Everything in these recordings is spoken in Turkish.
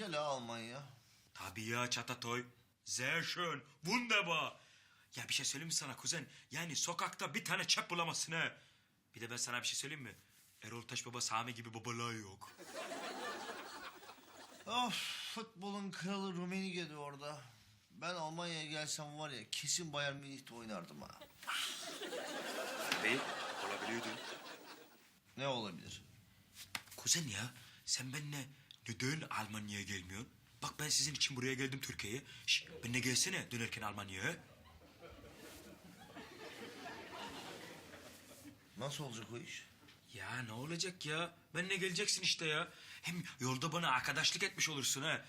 güzel ha Almanya. Tabii ya Çatatoy. Sehr schön. Wunderbar. Ya bir şey söyleyeyim mi sana kuzen? Yani sokakta bir tane çöp bulamazsın ha. Bir de ben sana bir şey söyleyeyim mi? Erol Taş Baba Sami gibi babalığı yok. Of futbolun kralı Rummenigge'di orada. Ben Almanya'ya gelsem var ya kesin Bayern Münih'te oynardım ha. Bey olabiliyordu. Ne olabilir? Kuzen ya sen benimle neden Almanya'ya gelmiyorsun? Bak ben sizin için buraya geldim Türkiye'ye. Şş, benimle gelsene dönerken Almanya'ya. Nasıl olacak o iş? Ya ne olacak ya? Benimle geleceksin işte ya. Hem yolda bana arkadaşlık etmiş olursun ha.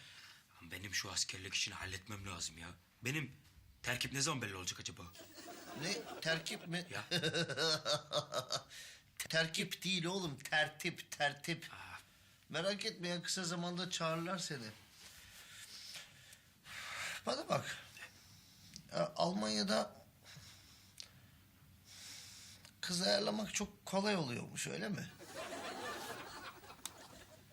Ama benim şu askerlik işini halletmem lazım ya. Benim terkip ne zaman belli olacak acaba? Ne terkip mi? Ya. terkip değil oğlum tertip tertip. Merak etme ya kısa zamanda çağırırlar seni. Bana bak. Ya, Almanya'da kız ayarlamak çok kolay oluyormuş öyle mi?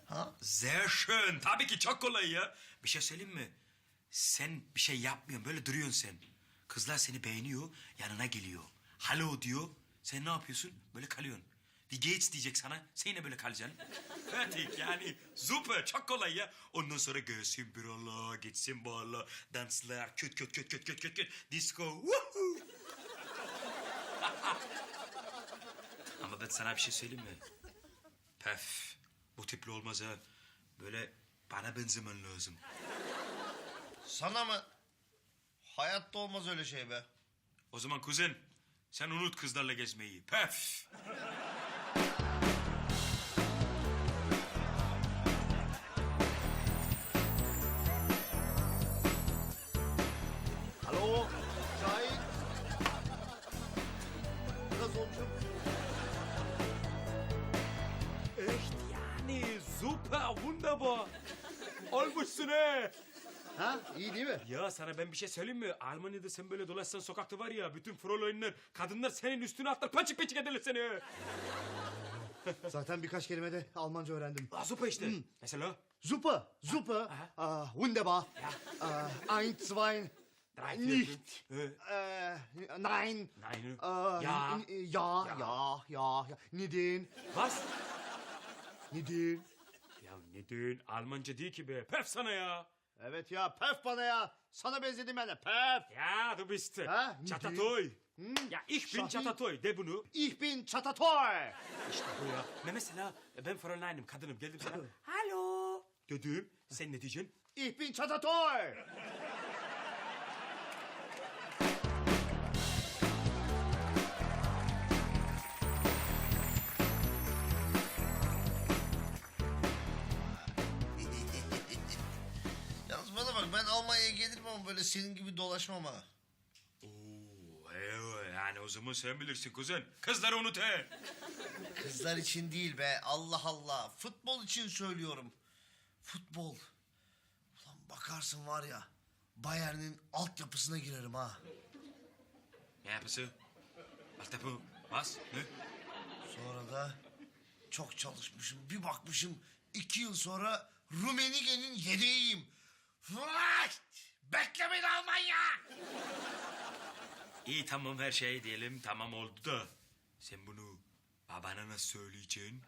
Ha? Sehr schön. Tabii ki çok kolay ya. Bir şey söyleyeyim mi? Sen bir şey yapmıyorsun. Böyle duruyorsun sen. Kızlar seni beğeniyor. Yanına geliyor. Hello diyor. Sen ne yapıyorsun? Böyle kalıyorsun. Bir geç diyecek sana. Sen yine böyle kalacaksın. Fertig yani. Super. Çok kolay ya. Ondan sonra gelsin bir Allah. Gitsin bu Allah. Danslar. Köt köt köt köt köt köt köt. Disco. Woohoo. Ama ben sana bir şey söyleyeyim mi? Pef. Bu tipli olmaz ha. Böyle bana benzemen lazım. Sana mı? Hayatta olmaz öyle şey be. O zaman kuzen sen unut kızlarla gezmeyi. Pef. Hallo, Şahin. Nasıl olmuşum? Echt yani super wunderbar. Olmuşsun he. Ha, iyi değil mi? Ya sana ben bir şey söyleyeyim mi? Almanya'da sen böyle dolaşsan sokakta var ya bütün Fräuleinler, kadınlar senin üstüne atlar paçık paçık ederler seni. Zaten birkaç kelime de Almanca öğrendim. Aa, super işte. Mesela? Super, super, ah, wunderbar, ah, ein, zwei, Drei, nicht, äh, nein, Nein. äh, Ja. ja, ja, ja, ja, neden, Was? neden. Ya neden? Almanca değil ki be. Pef sana ya. Evet ya, pef bana ya. Sana benzedim ben de, pef. Ya du bist Ha, Çatatoy. Ya ich bin Şahin. Çatatoy. De bunu. Ich bin Çatatoy. İşte bu ya. Ne mesela ben Fräulein'im kadınım geldim sana. Hallo. Dedim. Sen ne diyeceksin? Ich bin Çatatoy. Bak ben Almanya'ya gelirim ama böyle senin gibi dolaşmam ha. Oo, evet. Yani o zaman sen bilirsin kuzen. Kızları unut he. Kızlar için değil be Allah Allah. Futbol için söylüyorum. Futbol. Ulan bakarsın var ya Bayern'in altyapısına girerim ha. Ne yapısı? Altyapı. Bas. Ne? Sonra da çok çalışmışım. Bir bakmışım iki yıl sonra Rumenige'nin yedeğiyim. Bekle beni Almanya! İyi tamam her şey diyelim tamam oldu da. Sen bunu babana nasıl söyleyeceksin?